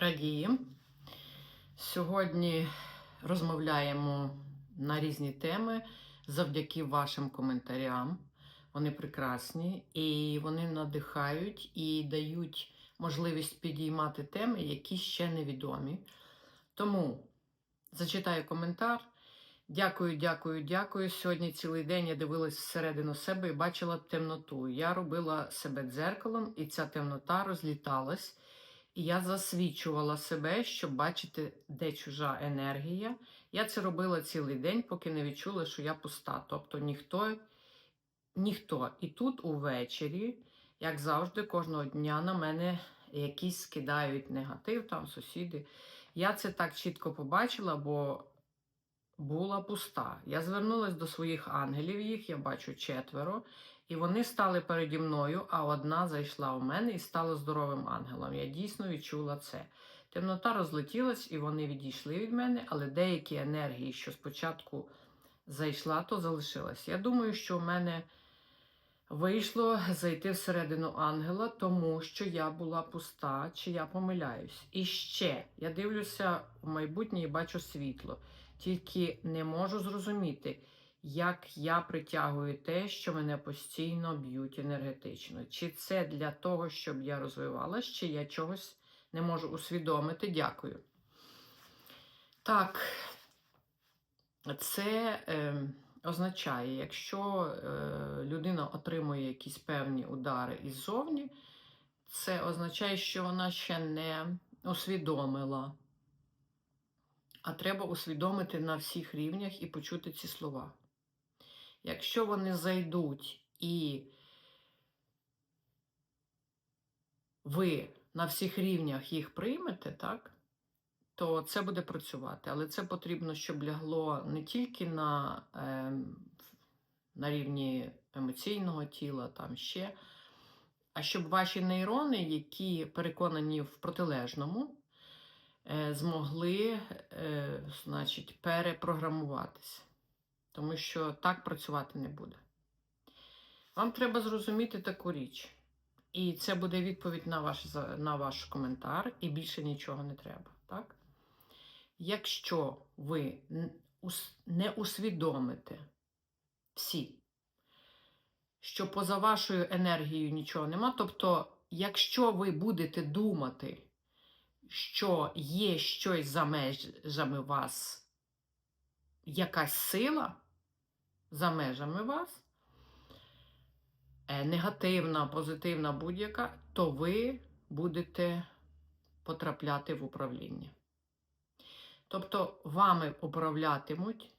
Радіємо. Сьогодні розмовляємо на різні теми завдяки вашим коментарям. Вони прекрасні і вони надихають і дають можливість підіймати теми, які ще невідомі. Тому зачитаю коментар. Дякую, дякую, дякую. Сьогодні цілий день я дивилась всередину себе і бачила темноту. Я робила себе дзеркалом, і ця темнота розліталась. І я засвічувала себе, щоб бачити, де чужа енергія. Я це робила цілий день, поки не відчула, що я пуста. Тобто ніхто, ніхто. І тут увечері, як завжди, кожного дня на мене якісь скидають негатив, там сусіди. Я це так чітко побачила, бо була пуста. Я звернулася до своїх ангелів, їх я бачу четверо, і вони стали переді мною, а одна зайшла у мене і стала здоровим ангелом. Я дійсно відчула це. Темнота розлетілась, і вони відійшли від мене, але деякі енергії, що спочатку зайшла, то залишилась. Я думаю, що у мене вийшло зайти всередину ангела, тому що я була пуста, чи я помиляюсь. І ще я дивлюся в майбутнє і бачу світло. Тільки не можу зрозуміти, як я притягую те, що мене постійно б'ють енергетично. Чи це для того, щоб я розвивалась, чи я чогось не можу усвідомити. Дякую. Так, це е, означає, якщо е, людина отримує якісь певні удари іззовні, це означає, що вона ще не усвідомила. А треба усвідомити на всіх рівнях і почути ці слова. Якщо вони зайдуть і ви на всіх рівнях їх приймете, так, то це буде працювати. Але це потрібно, щоб лягло не тільки на, е, на рівні емоційного тіла, там ще, а щоб ваші нейрони, які переконані в протилежному, е, змогли е, значить, перепрограмуватися. Тому що так працювати не буде. Вам треба зрозуміти таку річ. І це буде відповідь на ваш, на ваш коментар, і більше нічого не треба. Так? Якщо ви не усвідомите всі, що поза вашою енергією нічого нема, тобто, якщо ви будете думати, що є щось за межами вас, якась сила за межами вас, негативна, позитивна будь-яка, то ви будете потрапляти в управління. Тобто вами управлятимуть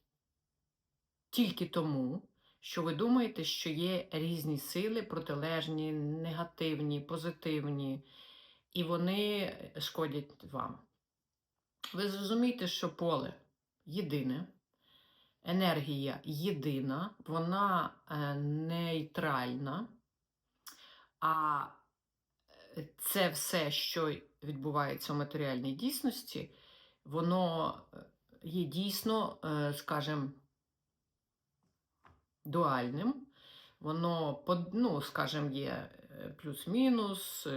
тільки тому, що ви думаєте, що є різні сили, протилежні, негативні, позитивні, і вони шкодять вам. Ви зрозумієте, що поле єдине, енергія єдина, вона е, нейтральна, а це все, що відбувається в матеріальній дійсності, воно є дійсно, е, скажімо, дуальним. Воно, ну, скажімо, є плюс-мінус,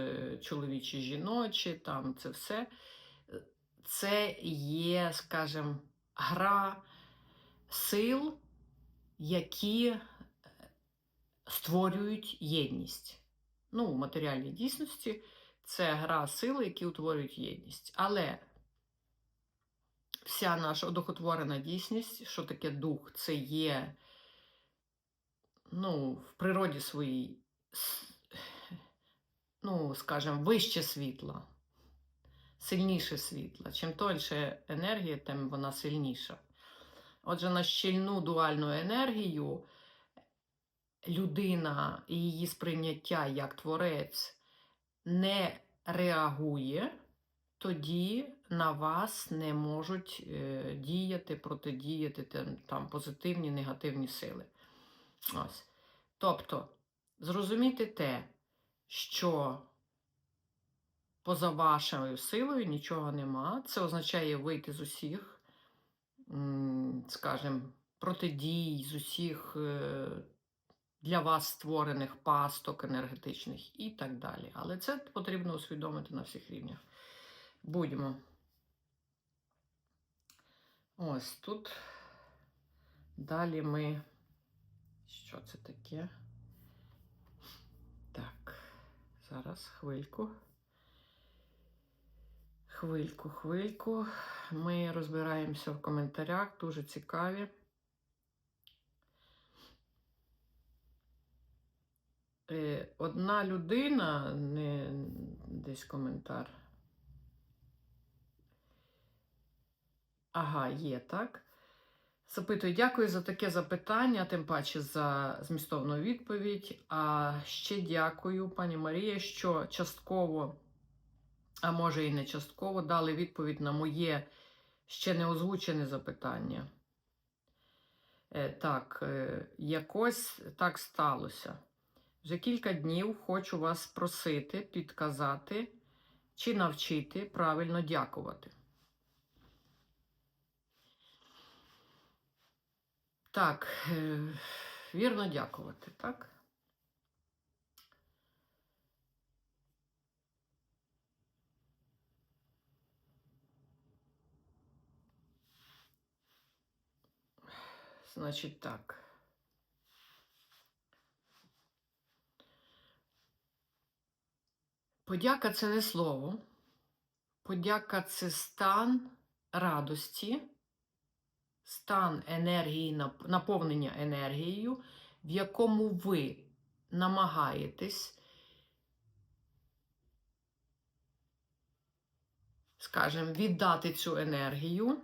чоловічі, жіночі, там це все. Це є, скажімо, гра сил, які створюють єдність. Ну, в матеріальній дійсності це гра сил, які утворюють єдність. Але вся наша одухотворена дійсність, що таке дух, це є ну, в природі своїй, ну, скажімо, вище світла, сильніше світла. Чим тоньше енергія, тим вона сильніша. Отже, на щільну дуальну енергію людина і її сприйняття як творець не реагує, тоді на вас не можуть е, діяти, протидіяти там, там позитивні, негативні сили. Ось. Тобто, зрозуміти те, що поза вашою силою нічого нема, це означає вийти з усіх скажімо, протидій з усіх е, для вас створених пасток енергетичних і так далі. Але це потрібно усвідомити на всіх рівнях. Будьмо. Ось тут. Далі ми. Що це таке? Так, зараз хвильку. Хвильку, хвильку. Ми розбираємося в коментарях, дуже цікаві. Е, Одна людина, не десь коментар. Ага, є, так. Запитую, дякую за таке запитання, тим паче за змістовну відповідь. А ще дякую, пані Марія, що частково, а може і не частково, дали відповідь на моє ще не озвучене запитання. Е, так, е, якось так сталося. Вже кілька днів хочу вас просити, підказати чи навчити правильно дякувати. Так, е, вірно дякувати, так? Значить так. Подяка це не слово. Подяка це стан радості, стан енергії, наповнення енергією, в якому ви намагаєтесь, скажімо, віддати цю енергію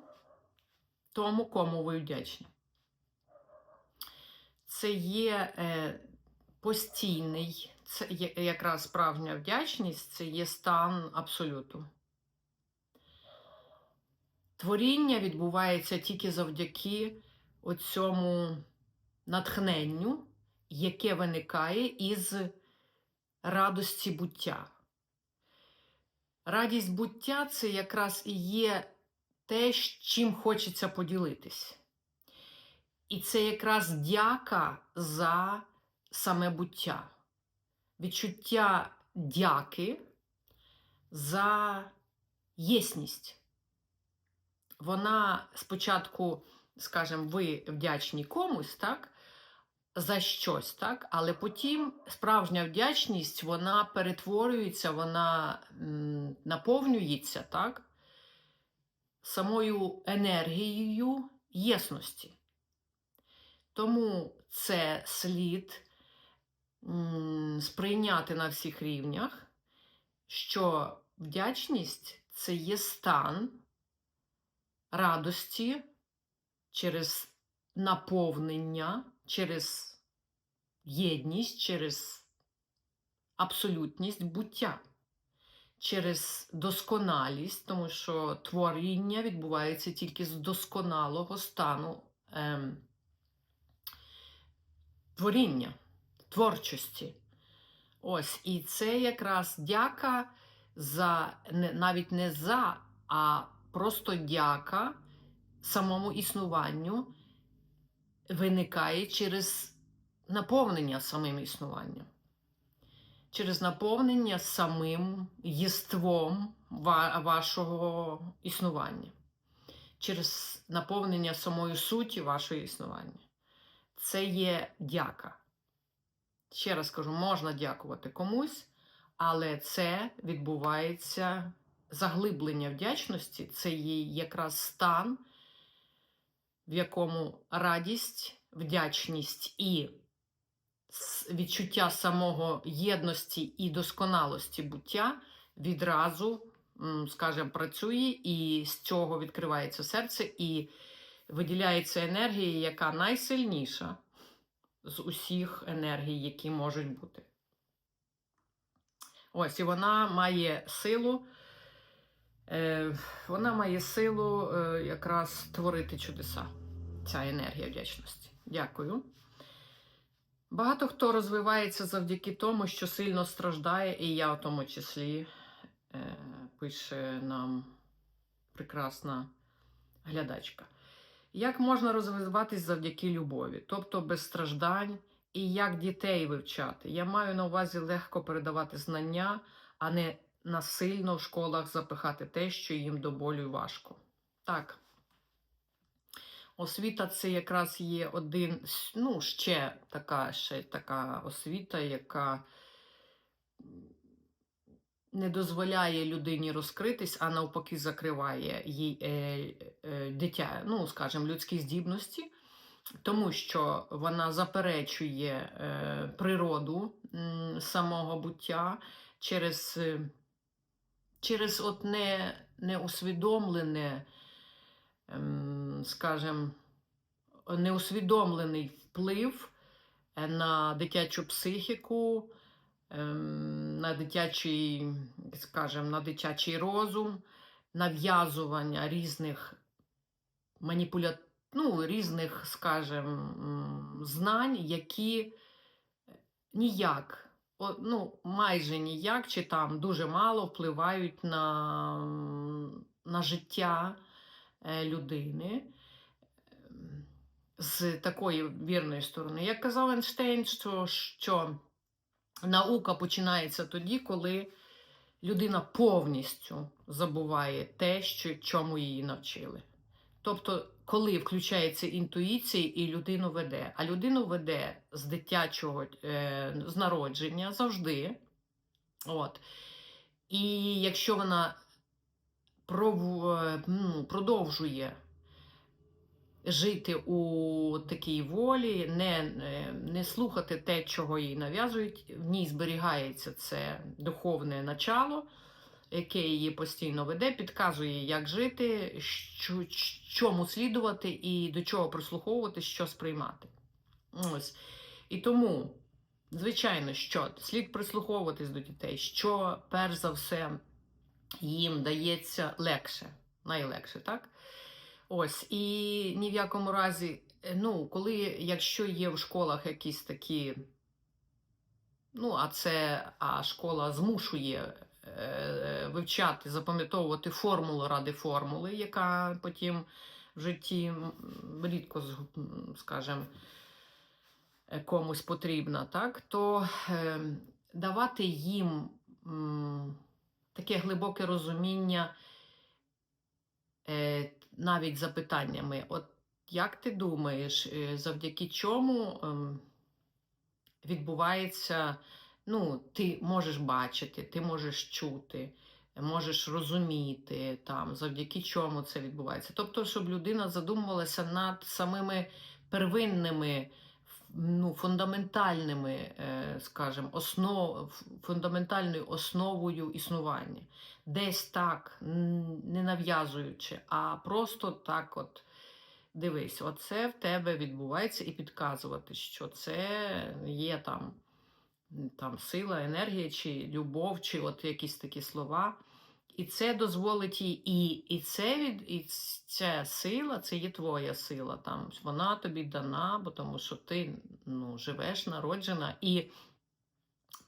тому, кому ви вдячні. Це є е, постійний, це є якраз справжня вдячність, це є стан абсолюту. Творіння відбувається тільки завдяки оцьому натхненню, яке виникає із радості буття. Радість буття це якраз і є те, чим хочеться поділитись. І це якраз дяка за саме буття. Відчуття дяки за єсність. Вона спочатку, скажімо, ви вдячні комусь, так? За щось, так? Але потім справжня вдячність вона перетворюється, вона наповнюється так? самою енергією єсності. Тому це слід сприйняти на всіх рівнях, що вдячність це є стан радості через наповнення, через єдність, через абсолютність буття, через досконалість, тому що творіння відбувається тільки з досконалого стану ем, творіння, творчості. Ось, і це якраз дяка за навіть не за, а просто дяка самому існуванню виникає через наповнення самим існуванням, через наповнення самим єством вашого існування, через наповнення самої суті вашого існування. Це є дяка. Ще раз кажу, можна дякувати комусь, але це відбувається заглиблення вдячності, це є якраз стан, в якому радість, вдячність і відчуття самого єдності і досконалості буття відразу, скажімо, працює, і з цього відкривається серце, і виділяється енергія, яка найсильніша з усіх енергій, які можуть бути. Ось, і вона має силу. Е, вона має силу е, якраз творити чудеса. Ця енергія вдячності. Дякую. Багато хто розвивається завдяки тому, що сильно страждає, і я в тому числі е, пише нам прекрасна глядачка. Як можна розвиватись завдяки любові, тобто без страждань, і як дітей вивчати? Я маю на увазі легко передавати знання, а не насильно в школах запихати те, що їм до болю важко. Так. Освіта це якраз є один, ну, ще така, ще така освіта, яка не дозволяє людині розкритись, а навпаки закриває їй е, е, дитя, ну, скажімо, людські здібності, тому що вона заперечує е, природу м, самого буття через, е, через от не, неусвідомлене, ем, скажімо, неусвідомлений вплив е, на дитячу психіку, на дитячий, скажімо, на дитячий розум, нав'язування різних маніпуля... ну, різних, скажімо, знань, які ніяк, ну, майже ніяк, чи там дуже мало впливають на, на життя е, людини ем, з такої вірної сторони. Як казав Ейнштейн, що, що наука починається тоді, коли людина повністю забуває те, що, чому її навчили. Тобто, коли включається інтуїція і людину веде, а людину веде з дитячого е, з народження завжди. От. І якщо вона е, ну, продовжує жити у такій волі, не, е, не слухати те, чого їй нав'язують, в ній зберігається це духовне начало, яке її постійно веде, підказує, як жити, чому слідувати і до чого прислуховувати, що сприймати. Ось. І тому, звичайно, що слід прислуховуватись до дітей, що перш за все їм дається легше, найлегше, так? Ось, і ні в якому разі, е, ну, коли, якщо є в школах якісь такі, ну, а це, а школа змушує е, вивчати, запам'ятовувати формулу ради формули, яка потім в житті рідко, скажімо, е, комусь потрібна, так, то е, давати їм м, таке глибоке розуміння е, навіть запитаннями. От як ти думаєш, е, завдяки чому ем, відбувається, ну, ти можеш бачити, ти можеш чути, можеш розуміти, там, завдяки чому це відбувається. Тобто, щоб людина задумувалася над самими первинними. Ну, фундаментальними, е, скажімо, основ, фундаментальною основою існування десь так, не нав'язуючи, а просто так от дивись, оце в тебе відбувається, і підказувати, що це є там, там сила, енергія, чи любов, чи от якісь такі слова. І це дозволить їй, і, і, це від, і ця сила, це є твоя сила. Там, вона тобі дана, бо тому що ти ну, живеш, народжена, і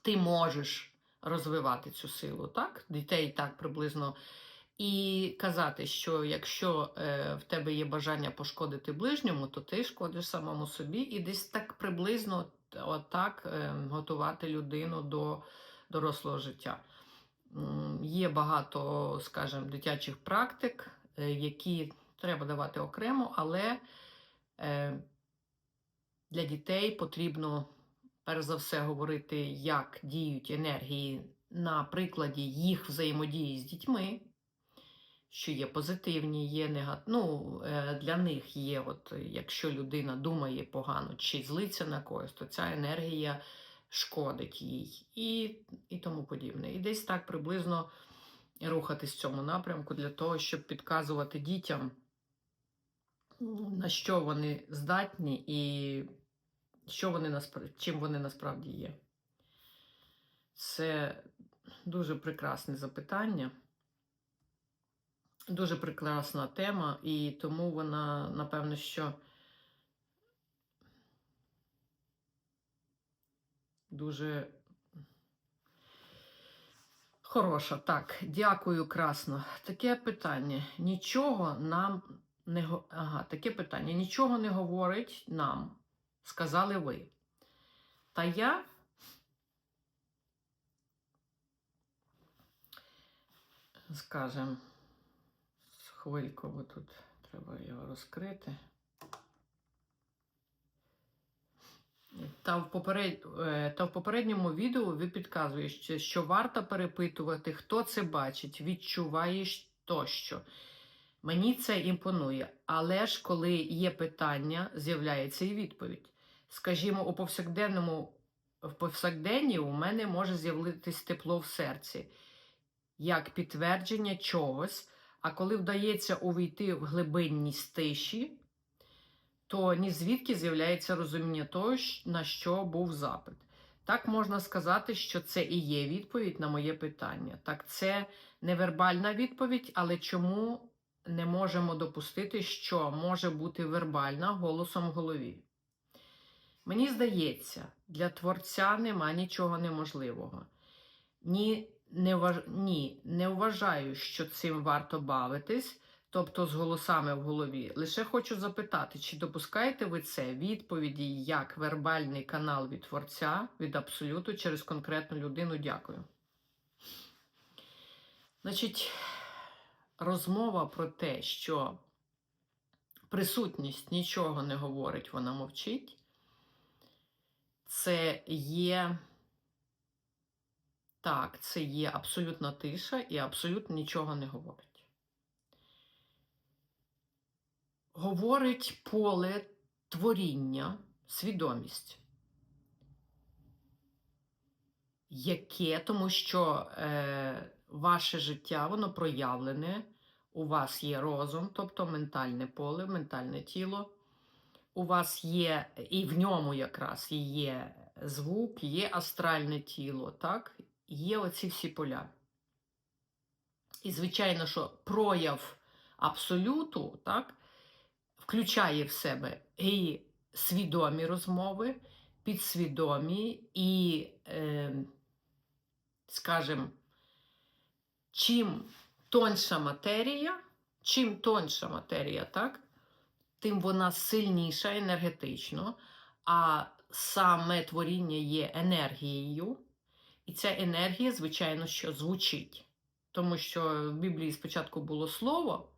ти можеш розвивати цю силу, так? Дітей так приблизно. І казати, що якщо е, в тебе є бажання пошкодити ближньому, то ти шкодиш самому собі, і десь так приблизно отак е, готувати людину до дорослого життя. Є багато, скажімо, дитячих практик, е, які треба давати окремо, але е, для дітей потрібно перш за все говорити, як діють енергії на прикладі їх взаємодії з дітьми, що є позитивні, є негативні. Ну, е, для них є, от, якщо людина думає погано чи злиться на когось, то ця енергія шкодить їй і, і тому подібне. І десь так приблизно рухатись в цьому напрямку для того, щоб підказувати дітям, на що вони здатні і що вони наспра- чим вони насправді є. Це дуже прекрасне запитання. Дуже прекрасна тема, і тому вона, напевно, що дуже хороша. Так, дякую, красно. Таке питання. Нічого нам не ага, таке питання. Нічого не говорить нам, сказали ви. Та я скажем, хвильку, бо тут треба його розкрити. Та в, поперед... Та в попередньому відео ви підказуєте, що варто перепитувати, хто це бачить, відчуваєш тощо. Мені це імпонує. Але ж коли є питання, з'являється і відповідь. Скажімо, у повсякденному в повсякденні у мене може з'явитись тепло в серці, як підтвердження чогось. А коли вдається увійти в глибинність тиші, то ні звідки з'являється розуміння того, на що був запит. Так можна сказати, що це і є відповідь на моє питання. Так, це невербальна відповідь, але чому не можемо допустити, що може бути вербальна голосом в голові? Мені здається, для творця нема нічого неможливого. Ні, не. Вважаю, що цим варто бавитись, тобто з голосами в голові. Лише хочу запитати, чи допускаєте ви це відповіді як вербальний канал від творця, від абсолюту через конкретну людину? Дякую. Значить, розмова про те, що присутність нічого не говорить, вона мовчить. Це є. Так, це є абсолютна тиша і абсолютно нічого не говорить. Говорить поле творіння, свідомість. Яке, тому що е, ваше життя, воно проявлене, у вас є розум, тобто ментальне поле, ментальне тіло. У вас є, і в ньому якраз є звук, є астральне тіло, так? Є оці всі поля. І, звичайно, що прояв абсолюту, так, включає в себе і свідомі розмови, підсвідомі, і, е, скажімо, чим тонша матерія, чим тонша матерія, так, тим вона сильніша енергетично, а саме творіння є енергією. І ця енергія, звичайно, що звучить. Тому що в Біблії спочатку було слово,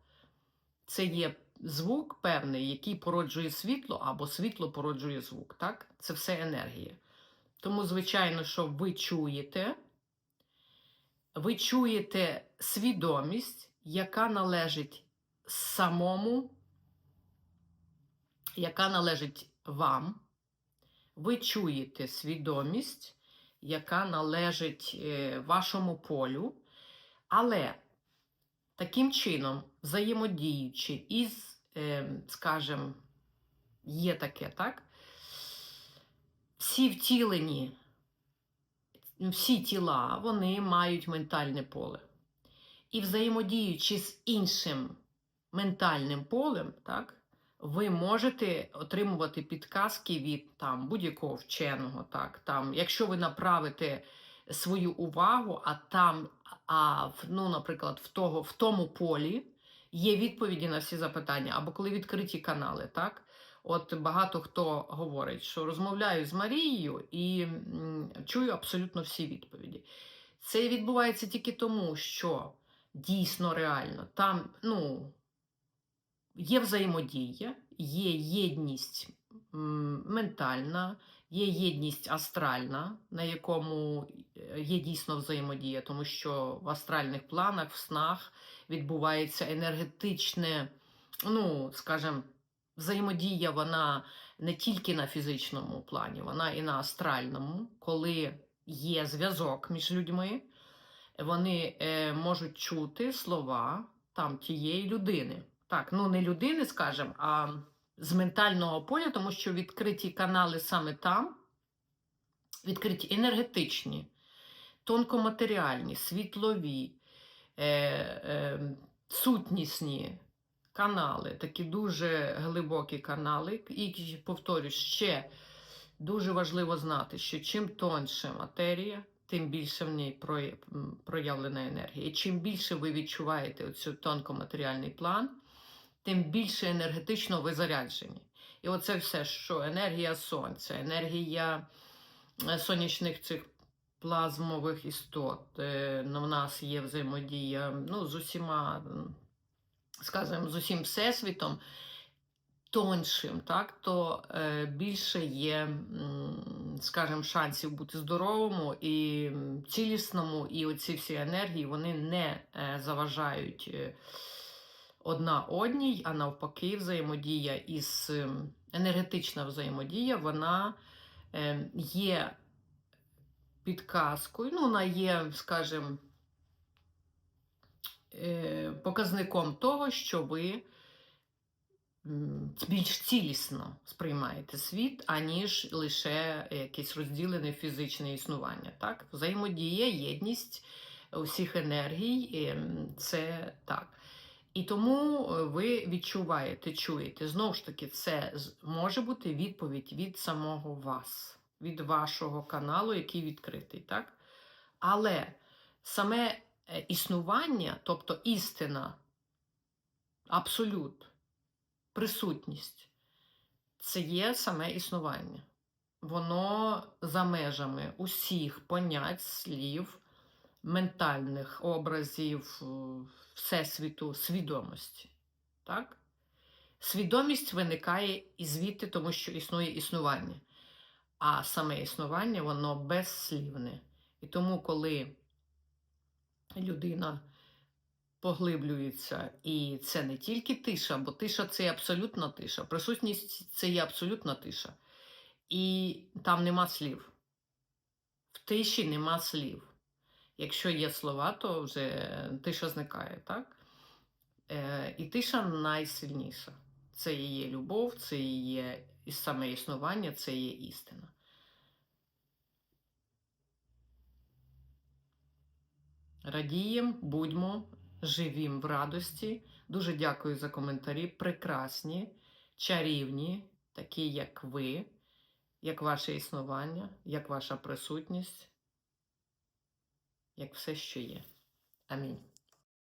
це є звук певний, який породжує світло, або світло породжує звук. Так? Це все енергія. Тому, звичайно, що ви чуєте, ви чуєте свідомість, яка належить самому, яка належить вам. Ви чуєте свідомість яка належить е, вашому полю, але таким чином, взаємодіючи із, скажімо, є таке, так? Всі втілені, всі тіла, вони мають ментальне поле. І взаємодіючи з іншим ментальним полем, так? ви можете отримувати підказки від там будь-якого вченого. Так, там, якщо ви направите свою увагу, а там, а ну, наприклад, в, того, в тому полі є відповіді на всі запитання, або коли відкриті канали, так. От багато хто говорить, що розмовляю з Марією і чую абсолютно всі відповіді. Це відбувається тільки тому, що дійсно реально там, ну, є взаємодія, є єдність ментальна, є єдність астральна, на якому е, є дійсно взаємодія, тому що в астральних планах, в снах відбувається енергетичне, ну, скажімо, взаємодія, вона не тільки на фізичному плані, вона і на астральному, коли є зв'язок між людьми, вони е, можуть чути слова там тієї людини. Так, ну не людини, скажімо, а з ментального поля, тому що відкриті канали саме там, відкриті енергетичні, тонкоматеріальні, світлові, е, е, сутнісні канали, такі дуже глибокі канали. І повторюсь, ще дуже важливо знати, що чим тоньше матерія, тим більше в ній проявлена енергія. І чим більше ви відчуваєте оцю тонкоматеріальний план, тим більше енергетично ви заряджені. І оце все, що енергія сонця, енергія е, сонячних цих плазмових істот. Е, ну, В нас є взаємодія ну, з усіма, скажімо, з усім всесвітом тоншим, так, то е, більше є, скажімо, шансів бути здоровому і цілісному, і оці всі енергії вони не е, заважають одна одній, а навпаки, взаємодія із ем, енергетична взаємодія, вона е, є підказкою, ну, вона є, скажімо, е, показником того, що ви більш цілісно сприймаєте світ, аніж лише якесь розділене фізичне існування. Так? Взаємодія, єдність усіх енергій ем, це так. І тому е, ви відчуваєте, чуєте. Знову ж таки, це може бути відповідь від самого вас, від вашого каналу, який відкритий. Так? Але саме е, існування, тобто істина, абсолют, присутність, це є саме існування. Воно за межами усіх понять, слів, ментальних образів е, Всесвіту, свідомості. Так? Свідомість виникає і звідти, тому що існує існування. А саме існування, воно безслівне. І тому, коли людина поглиблюється, і це не тільки тиша, бо тиша це є абсолютна тиша. Присутність це є абсолютна тиша. І там нема слів. В тиші нема слів. Якщо є слова, то вже тиша зникає, так? Е, і тиша найсильніша. Це є любов, це є саме існування, це є істина. Радіємо, будьмо, живім в радості. Дуже дякую за коментарі. Прекрасні, чарівні, такі, як ви, як ваше існування, як ваша присутність, як все, що є. Амінь.